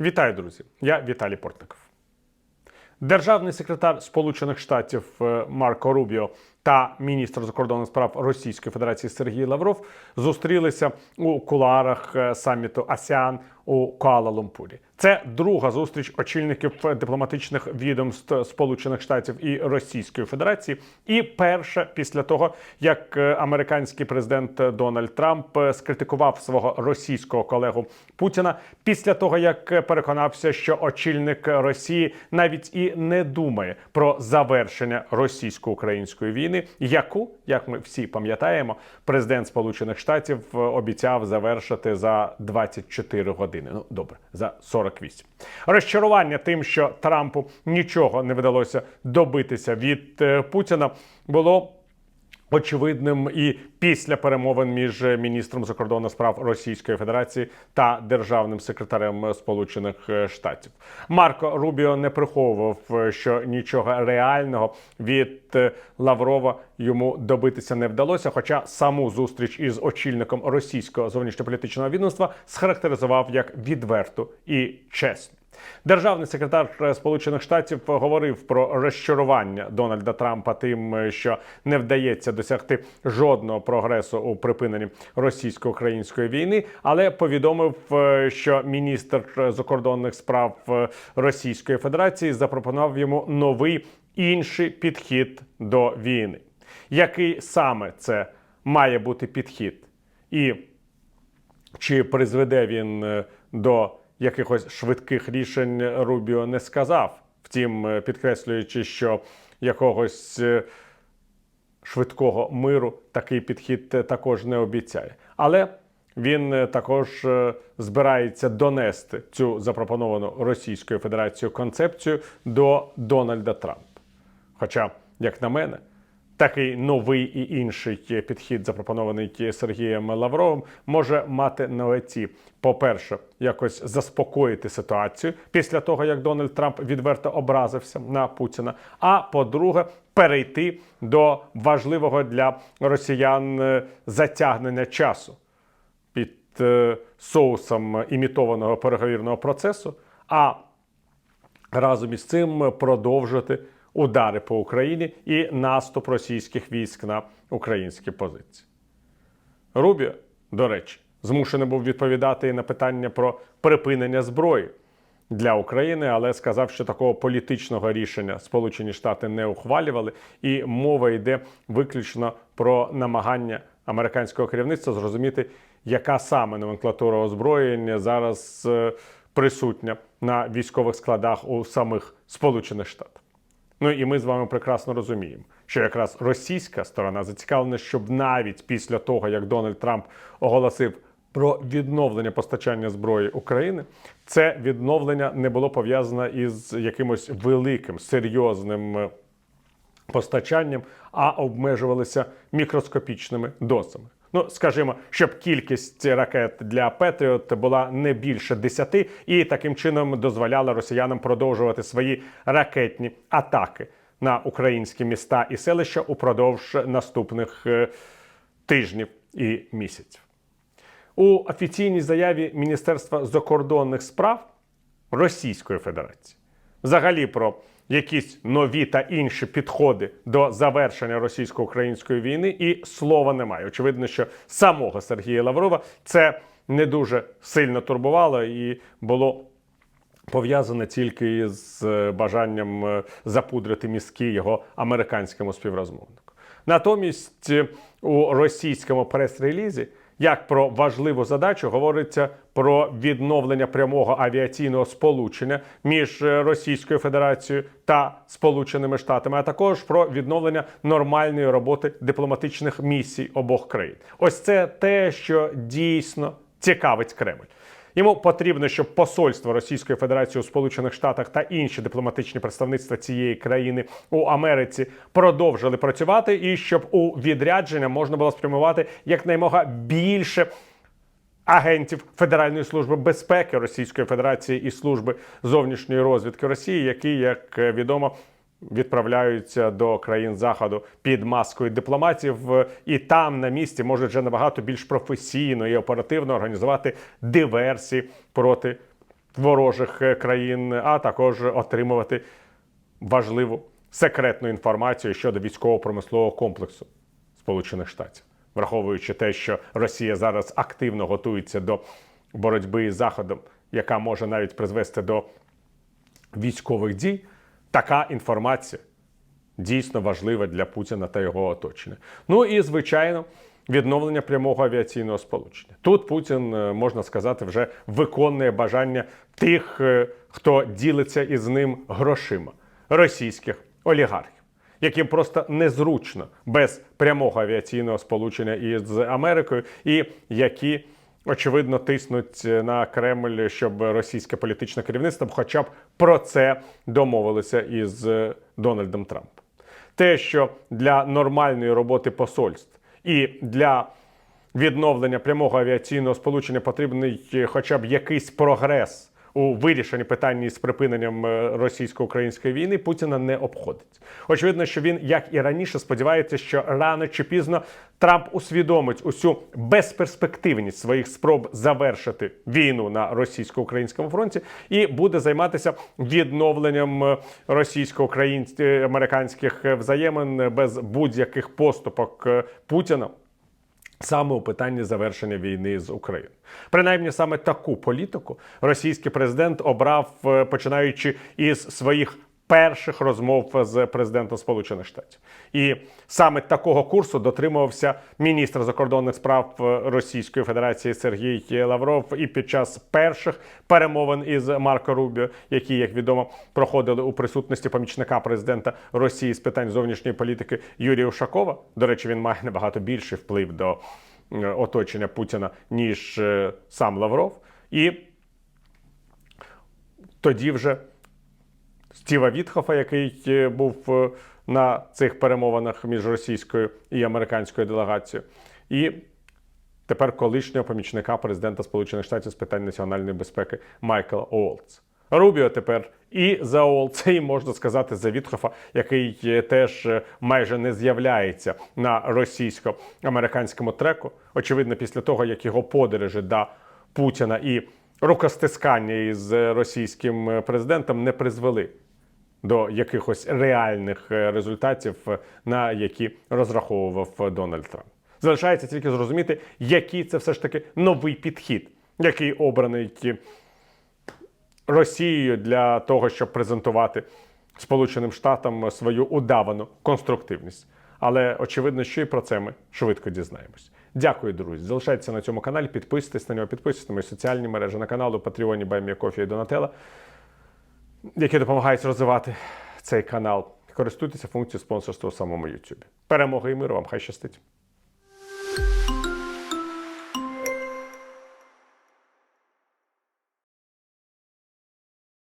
Вітаю, друзі! Я Віталій Портников. Державний секретар Сполучених Штатів е, Марко Рубіо та міністр закордонних справ Російської Федерації Сергій Лавров зустрілися у кулуарах е, саміту АСЕАН у Куала-Лумпурі. Це друга зустріч очільників дипломатичних відомств Сполучених Штатів і Російської Федерації, і перша після того, як е, американський президент Дональд Трамп е, скритикував свого російського колегу Путіна після того, як переконався, що очільник Росії навіть і не думає про завершення російсько-української війни, яку, як ми всі пам'ятаємо, президент Сполучених Штатів е, обіцяв завершити за 24 години. Ну добре, за 48. Розчарування тим, що Трампу нічого не вдалося добитися від е, Путіна, було. Очевидним і після перемовин між міністром закордонних справ Російської Федерації та державним секретарем Сполучених Штатів Марко Рубіо не приховував, що нічого реального від Лаврова йому добитися не вдалося. Хоча саму зустріч із очільником російського зовнішньополітичного відомства схарактеризував як відверту і чесну. Державний секретар Сполучених Штатів говорив про розчарування Дональда Трампа тим, що не вдається досягти жодного прогресу у припиненні російсько-української війни, але повідомив, що міністр закордонних справ Російської Федерації запропонував йому новий інший підхід до війни. Який саме це має бути підхід, і чи призведе він е, до якихось швидких рішень Рубіо не сказав. Втім, е, підкреслюючи, що якогось е, швидкого миру такий підхід також не обіцяє. Але він е, також збирається донести цю запропоновану Російською Федерацією концепцію до Дональда Трампа. Хоча, як на мене, Такий новий і інший підхід, запропонований Сергієм Лавровим, може мати на меті, по-перше, якось заспокоїти ситуацію після того, як Дональд Трамп відверто образився на Путіна. А по-друге, перейти до важливого для росіян е, затягнення часу під е, соусом імітованого переговірного процесу. А разом із цим продовжити удари по Україні і наступ російських військ на українські позиції. Рубіо, до речі, змушений був відповідати і на питання про припинення зброї для України, але сказав, що такого політичного рішення Сполучені Штати не ухвалювали, і мова йде виключно про намагання американського керівництва зрозуміти, яка саме номенклатура озброєння зараз е, присутня на військових складах у самих Сполучених Штатах. Ну і ми з вами прекрасно розуміємо, що якраз російська сторона зацікавлена, щоб навіть після того, як Дональд Трамп оголосив про відновлення постачання зброї України, це відновлення не було пов'язане із якимось великим серйозним е, постачанням, а обмежувалися мікроскопічними дозами. Ну, скажімо, щоб кількість ракет для Петріот була не більше 10 і таким чином дозволяла росіянам продовжувати свої ракетні атаки на українські міста і селища упродовж наступних е, тижнів і місяців. У офіційній заяві Міністерства закордонних справ Російської Федерації взагалі про якісь нові та інші підходи до завершення російсько-української війни, і слова немає. Очевидно, що самого Сергія Лаврова це не дуже сильно турбувало і було. Пов'язане тільки з е, бажанням е, запудрити мізки його американському співрозмовнику. Натомість е, у російському прес-релізі як про важливу задачу говориться про відновлення прямого авіаційного сполучення між е, Російською Федерацією та Сполученими Штатами, а також про відновлення нормальної роботи дипломатичних місій обох країн. Ось це те, що дійсно цікавить Кремль. Йому потрібно, щоб посольство Російської Федерації у Сполучених Штатах та інші дипломатичні представництва цієї країни у Америці продовжили працювати, і щоб у відрядження можна було спрямувати якнаймога більше. Агентів Федеральної служби безпеки Російської Федерації і служби зовнішньої розвідки Росії, які, як відомо, відправляються до країн заходу під маскою дипломатів, і там на місці можуть вже набагато більш професійно і оперативно організувати диверсії проти ворожих е, країн, а також отримувати важливу секретну інформацію щодо військово-промислового комплексу Сполучених Штатів, враховуючи те, що Росія зараз активно готується до боротьби із Заходом, яка може навіть призвести до військових дій, така інформація дійсно важлива для Путіна та його оточення. Ну і звичайно. Відновлення прямого авіаційного сполучення. Тут Путін, е, можна сказати, вже виконує бажання тих, е, хто ділиться із ним грошима російських олігархів, яким просто незручно без прямого авіаційного сполучення із Америкою, і які очевидно тиснуть на Кремль, щоб російське політичне керівництво, хоча б про це домовилися із е, Дональдом Трампом. Те, що для нормальної роботи посольств і для відновлення прямого авіаційного сполучення потрібний е, хоча б якийсь прогрес у вирішенні питання з припиненням е, російсько-української війни, Путіна не обходить. Очевидно, що він, як і раніше, сподівається, що рано чи пізно Трамп усвідомить усю безперспективність своїх спроб завершити війну на російсько-українському фронті і буде займатися відновленням е, російсько-українських американських взаємин без будь-яких поступок е, Путіна саме у питанні завершення війни з Україною. Принаймні саме таку політику російський президент обрав, е, починаючи із своїх перших розмов з президентом Сполучених Штатів, і саме такого курсу дотримувався міністр закордонних справ е, Російської Федерації Сергій Лавров і під час перших перемовин із Марко Рубіо, які, як відомо, проходили у присутності помічника президента Росії з питань зовнішньої політики Юрія Ушакова. До речі, він має набагато більший вплив до е, оточення Путіна ніж е, сам Лавров. І тоді вже Стіва Вітхофа, який е, був е, на цих перемовинах між російською і американською делегацією, і тепер колишнього помічника президента Сполучених Штатів з питань національної безпеки Майкла Олдс. Рубіо тепер і за Олдса, і можна сказати за Вітхофа, який е, теж майже не з'являється на російсько-американському треку. Очевидно, після того як його подорожі до Путіна і рукостискання із російським е, президентом не призвели до якихось реальних е, результатів, е, на які розраховував Дональд Трамп. Залишається тільки зрозуміти, який це все ж таки новий підхід, який обраний е, Росією для того, щоб презентувати Сполученим Штатам свою удавану конструктивність. Але очевидно, що і про це ми швидко дізнаємось. Дякую, друзі. Залишайтеся на цьому каналі, підписуйтесь на нього, підписуйтесь на мої соціальні мережі на каналу Патреоні Байміякофія і Донателла, які допомагають розвивати цей канал. Користуйтеся функцією спонсорства у самому YouTube. Перемоги і миру вам, хай щастить!